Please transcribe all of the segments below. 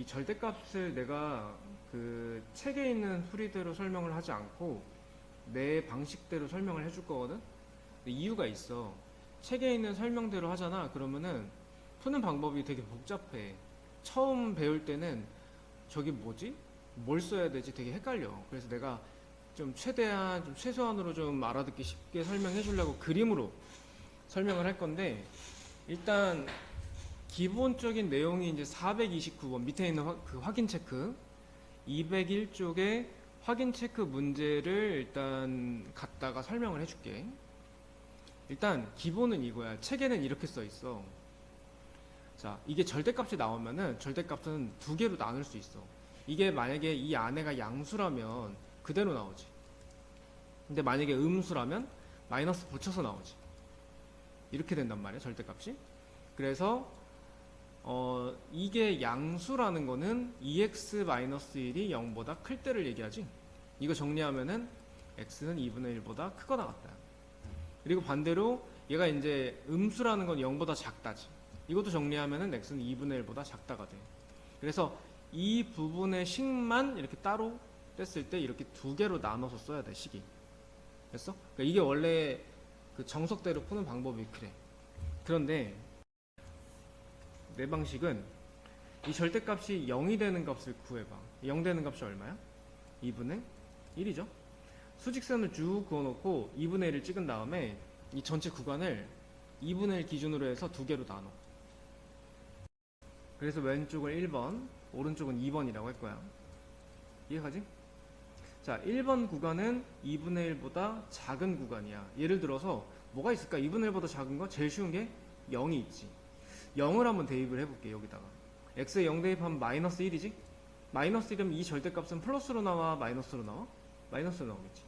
이 절대값을 내가 그 책에 있는 풀이대로 설명을 하지 않고 내 방식대로 설명을 해줄 거거든. 이유가 있어. 책에 있는 설명대로 하잖아. 그러면은 푸는 방법이 되게 복잡해. 처음 배울 때는 저기 뭐지? 뭘 써야 되지? 되게 헷갈려. 그래서 내가 좀 최대한 좀 최소한으로 좀 알아듣기 쉽게 설명해 주려고 그림으로 설명을 할 건데 일단 기본적인 내용이 이제 429번 밑에 있는 화- 그 확인 체크 201쪽에 확인 체크 문제를 일단 갖다가 설명을 해줄게. 일단 기본은 이거야. 책에는 이렇게 써 있어. 자, 이게 절대값이 나오면은 절대값은 두 개로 나눌 수 있어. 이게 만약에 이 안에가 양수라면 그대로 나오지. 근데 만약에 음수라면 마이너스 붙여서 나오지. 이렇게 된단 말이야, 절대값이. 그래서 어, 이게 양수라는 거는 2x-1이 0보다 클 때를 얘기하지. 이거 정리하면은 x는 2분의 1보다 크거나 같다. 그리고 반대로 얘가 이제 음수라는 건 0보다 작다지. 이것도 정리하면은 x는 2분의 1보다 작다가 돼. 그래서 이 부분의 식만 이렇게 따로 뗐을 때 이렇게 두 개로 나눠서 써야 돼, 식이. 됐어? 그러니까 이게 원래 그 정석대로 푸는 방법이 그래. 그런데 내 방식은 이 절대값이 0이 되는 값을 구해봐. 0 되는 값이 얼마야? 2분의 1이죠. 수직선을 쭉 그어놓고 2분의 1을 찍은 다음에 이 전체 구간을 2분의 1 기준으로 해서 두 개로 나눠. 그래서 왼쪽을 1번, 오른쪽은 2번이라고 할 거야. 이해가지? 자, 1번 구간은 2분의 1보다 작은 구간이야. 예를 들어서 뭐가 있을까? 2분의 1보다 작은 거? 제일 쉬운 게 0이 있지. 0을 한번 대입을 해볼게 여기다가. x에 0 대입하면 마이너스 1이지? 마이너스 1이면 이 절대값은 플러스로 나와 마이너스로 나와? 마이너스로 나오겠지.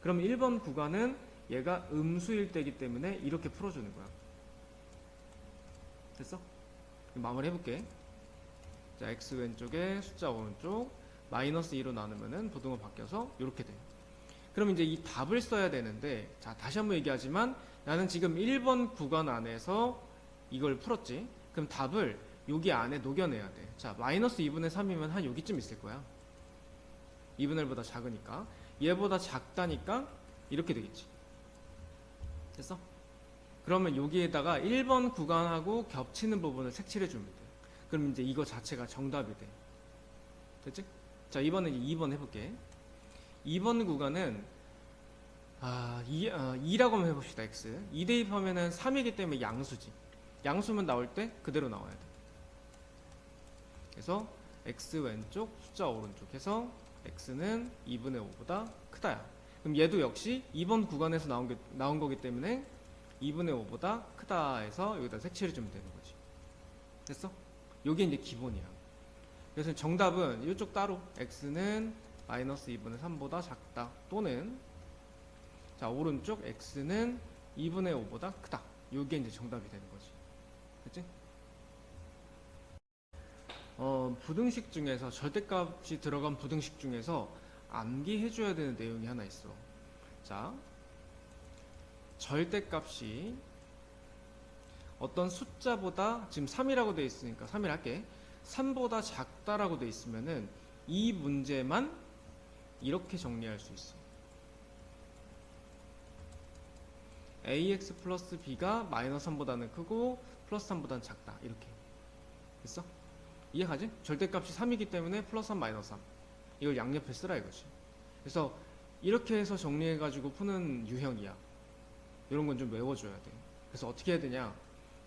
그럼 1번 구간은 얘가 음수일 때이기 때문에 이렇게 풀어주는 거야. 됐어? 마무리 해볼게. 자 x 왼쪽에 숫자 오른쪽 마이너스 2로 나누면은 부등호 바뀌어서 이렇게 돼 그럼 이제 이 답을 써야 되는데 자 다시 한번 얘기하지만 나는 지금 1번 구간 안에서 이걸 풀었지. 그럼 답을 여기 안에 녹여내야 돼. 자, 마이너스 2분의 3이면 한 여기쯤 있을 거야. 2분의 1보다 작으니까. 얘보다 작다니까 이렇게 되겠지. 됐어? 그러면 여기에다가 1번 구간하고 겹치는 부분을 색칠해 주면 돼. 그럼 이제 이거 자체가 정답이 돼. 됐지? 자, 이번에 2번 해볼게. 2번 구간은 아, 2, 어, 2라고 한번 해봅시다, x. 2 대입하면은 3이기 때문에 양수지. 양수면 나올 때 그대로 나와야 돼. 그래서 x 왼쪽, 숫자 오른쪽 해서 x는 2분의 5보다 크다야. 그럼 얘도 역시 2번 구간에서 나온, 게, 나온 거기 때문에 2분의 5보다 크다 해서 여기다 색칠해 주면 되는 거지. 됐어? 요게 이제 기본이야. 그래서 정답은 이쪽 따로 x는 마이너스 2분의 3보다 작다 또는 자 오른쪽 x는 2분의 5보다 크다. 요게 이제 정답이 되는 거지. 어, 부등식 중에서 절대값이 들어간 부등식 중에서 암기해줘야 되는 내용이 하나 있어. 자, 절대값이 어떤 숫자보다 지금 3이라고 돼 있으니까 3일 할게. 3보다 작다라고 돼 있으면은 이 문제만 이렇게 정리할 수 있어. ax 플러스 b가 마이너스 3보다는 크고 플러스 3보다는 작다. 이렇게. 됐어? 이해가지? 절대값이 3이기 때문에 플러스 3 마이너스 3. 이걸 양옆에 쓰라 이거지. 그래서 이렇게 해서 정리해가지고 푸는 유형이야. 이런 건 좀 외워줘야 돼. 그래서 어떻게 해야 되냐?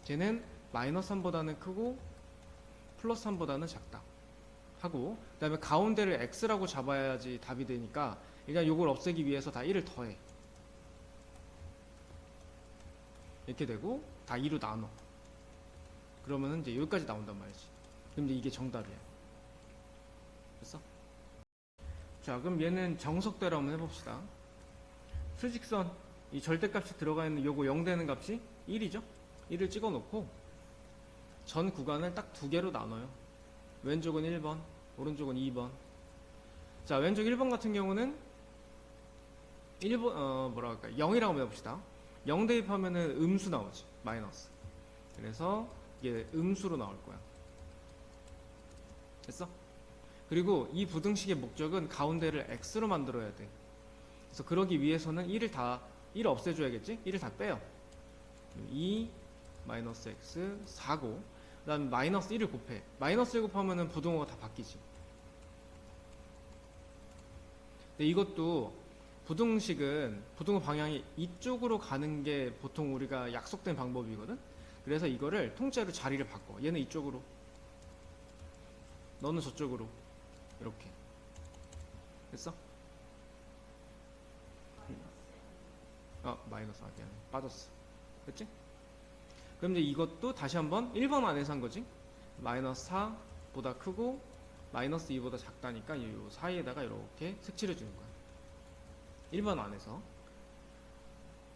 쟤는 마이너스 3보다는 크고 플러스 3보다는 작다. 하고 그 다음에 가운데를 x라고 잡아야지 답이 되니까 일단 이걸 없애기 위해서 다 1을 더해. 이렇게 되고 다 2로 나눠. 그러면은 이제 여기까지 나온단 말이지. 이제 이게 정답이야. 됐어? 자, 그럼 얘는 정석대로 한번 해봅시다. 수직선, 이 절대값이 들어가 있는 요거 0 되는 값이 1이죠? 1을 찍어 놓고 전 구간을 딱 두 개로 나눠요. 왼쪽은 1번, 오른쪽은 2번. 자, 왼쪽 1번 같은 경우는 1번, 어, 뭐라 할까, 0이라고 한번 해봅시다. 0 대입하면은 음수 나오지, 마이너스. 그래서 이게 음수로 나올 거야. 됐어? 그리고 이 부등식의 목적은 가운데를 x로 만들어야 돼. 그래서 그러기 위해서는 1을 다, 1 없애줘야겠지? 1을 다 빼요. 2 마이너스 x 4고 그 다음에 마이너스 1을 곱해. 마이너스 1 곱하면은 부등호가 다 바뀌지. 근데 이것도 부등식은 부등호 방향이 이쪽으로 가는 게 보통 우리가 약속된 방법이거든? 그래서 이거를 통째로 자리를 바꿔. 얘는 이쪽으로. 너는 저쪽으로. 이렇게. 됐어? 아, 마이너스 아, 미안해. 빠졌어. 됐지? 그럼 이제 이것도 다시 한번 1번 안에서 한 거지. 마이너스 4보다 크고 마이너스 2보다 작다니까 이 사이에다가 이렇게 색칠해 주는 거야. 1번 안에서.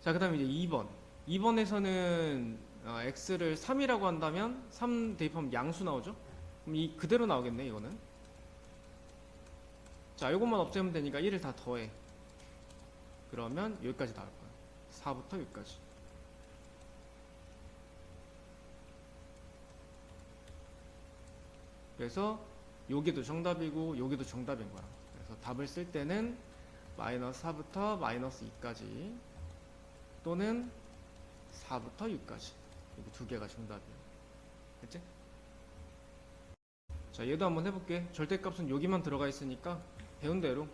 자, 그 다음에 이제 2번. 2번에서는 어, x를 3이라고 한다면 3 대입하면 양수 나오죠? 그럼 이 그대로 나오겠네, 이거는. 자, 이것만 없애면 되니까 1을 다 더해. 그러면 여기까지 나올 거야. 4부터 여기까지. 그래서 여기도 정답이고 여기도 정답인 거야. 그래서 답을 쓸 때는 마이너스 4부터 마이너스 2까지 또는 4부터 6까지 여기 두 개가 정답이에요. 됐지? 자 얘도 한번 해볼게. 절대값은 여기만 들어가 있으니까 배운 대로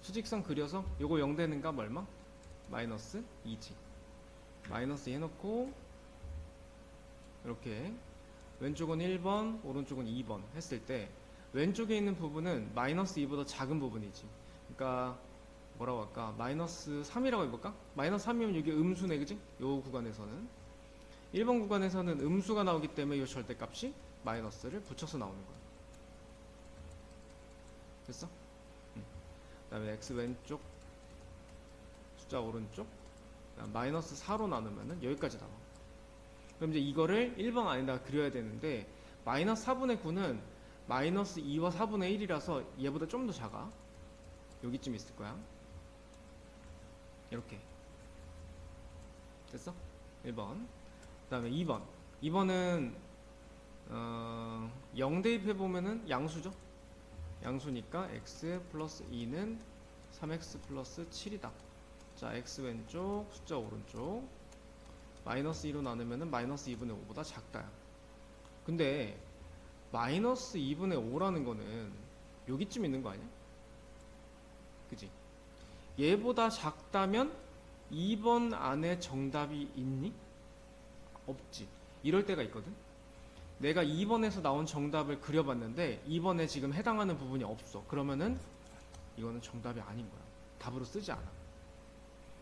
수직선 그려서 요거 0 되는 값 얼마? 마이너스 2지. 마이너스 해놓고 이렇게 왼쪽은 1번, 오른쪽은 2번 했을 때 왼쪽에 있는 부분은 마이너스 2보다 작은 부분이지. 그러니까 뭐라고 할까? 마이너스 3이라고 해볼까? 마이너스 3이면 여기 음수네, 그지? 요 구간에서는 1번 구간에서는 음수가 나오기 때문에 이 절대값이 마이너스를 붙여서 나오는 거야. 됐어? 응. 그 다음에 x 왼쪽 숫자 오른쪽 마이너스 4로 나누면은 여기까지 나와. 그럼 이제 이거를 1번 안에다가 그려야 되는데 마이너스 4분의 9는 마이너스 2와 4분의 1이라서 얘보다 좀 더 작아. 여기쯤 있을 거야. 이렇게. 됐어? 1번. 그 다음에 2번. 2번은, 어, 0 대입해보면은 양수죠? 양수니까 x 플러스 2는 3x 플러스 7이다. 자, x 왼쪽, 숫자 오른쪽. 마이너스 2로 나누면은 마이너스 2분의 5보다 작다. 근데 마이너스 2분의 5라는 거는 여기쯤 있는 거 아니야? 그지? 얘보다 작다면 2번 안에 정답이 있니? 없지. 이럴 때가 있거든. 내가 2번에서 나온 정답을 그려봤는데 2번에 지금 해당하는 부분이 없어. 그러면은 이거는 정답이 아닌 거야. 답으로 쓰지 않아.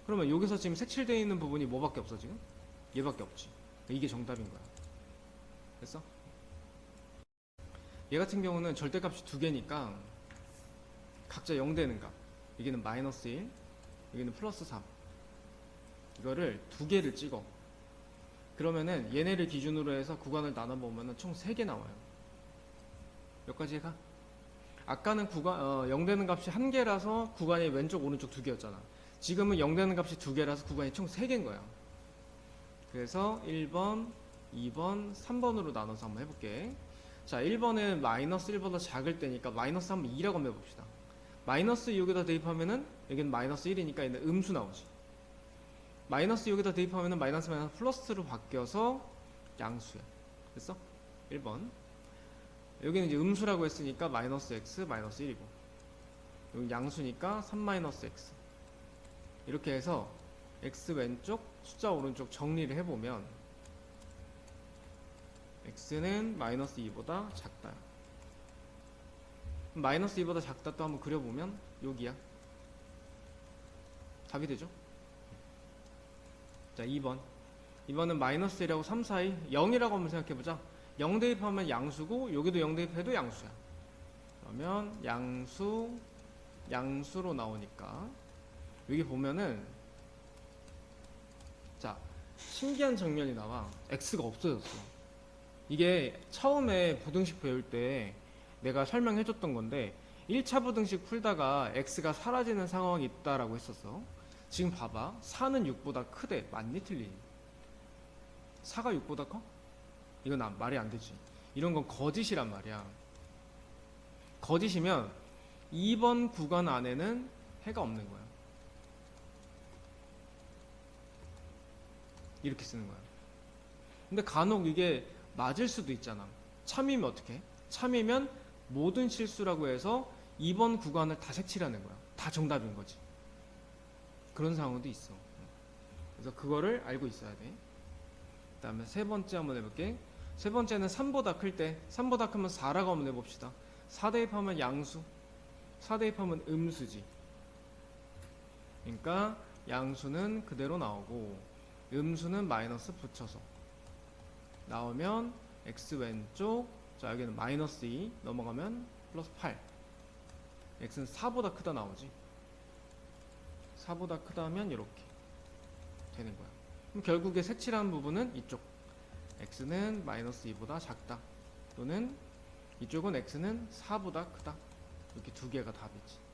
그러면 여기서 지금 색칠되어 있는 부분이 뭐밖에 없어 지금? 얘밖에 없지. 이게 정답인 거야. 됐어? 얘 같은 경우는 절대값이 두 개니까 각자 0 되는 값. 여기는 마이너스 1, 여기는 플러스 3. 이거를 두 개를 찍어. 그러면은 얘네를 기준으로 해서 구간을 나눠 보면은 총 3개 나와요. 몇 가지 가? 아까는 구간, 어, 0 되는 값이 한 개라서 구간이 왼쪽, 오른쪽 두 개였잖아. 지금은 0 되는 값이 두 개라서 구간이 총 3개인 거야. 그래서 1번, 2번, 3번으로 나눠서 한번 해볼게. 자, 1번은 마이너스 1보다 작을 때니까 마이너스 한번 2라고 한번 해봅시다. 마이너스 여기다 대입하면은 여기는 마이너스 1이니까 얘는 음수 나오지. 마이너스 여기다 대입하면은 마이너스 마이너스 플러스로 바뀌어서 양수야. 됐어? 1번. 여기는 이제 음수라고 했으니까 마이너스 x 마이너스 1이고 여기 양수니까 3 마이너스 x 이렇게 해서 x 왼쪽 숫자 오른쪽 정리를 해보면 x는 마이너스 2보다 작다. 마이너스 2보다 작다 또 한번 그려보면 여기야. 답이 되죠? 자 2번. 2번은 마이너스 1하고 3 사이 0이라고 한번 생각해보자. 0 대입하면 양수고 여기도 0 대입해도 양수야. 그러면 양수 양수로 나오니까 여기 보면은 자 신기한 장면이 나와. X가 없어졌어. 이게 처음에 부등식 배울 때 내가 설명해줬던 건데 1차 부등식 풀다가 x가 사라지는 상황이 있다라고 했었어 지금 봐봐 4는 6보다 크대 맞니 틀리니 4가 6보다 커? 이건 안- 말이 안 되지 이런 건 거짓이란 말이야 거짓이면 2번 구간 안에는 해가 없는 거야. 이렇게 쓰는 거야. 근데 간혹 이게 맞을 수도 있잖아. 참이면 어떻게? 참이면 모든 실수라고 해서 2번 구간을 다 색칠하는 거야. 다 정답인 거지. 그런 상황도 있어. 그래서 그거를 알고 있어야 돼. 그 다음에 세 번째 한번 해볼게. 세 번째는 3보다 클 때, 3보다 크면 4라고 한번 해봅시다. 4 대입하면 양수, 4 대입하면 음수지. 그러니까 양수는 그대로 나오고 음수는 마이너스 붙여서 나오면 x 왼쪽, 자 여기는 마이너스 2 넘어가면 플러스 8. x는 4보다 크다 나오지. 4보다 크다면 이렇게 되는 거야. 그럼 결국에 색칠한 부분은 이쪽. x는 마이너스 2보다 작다. 또는 이쪽은 x는 4보다 크다. 이렇게 두 개가 답이지.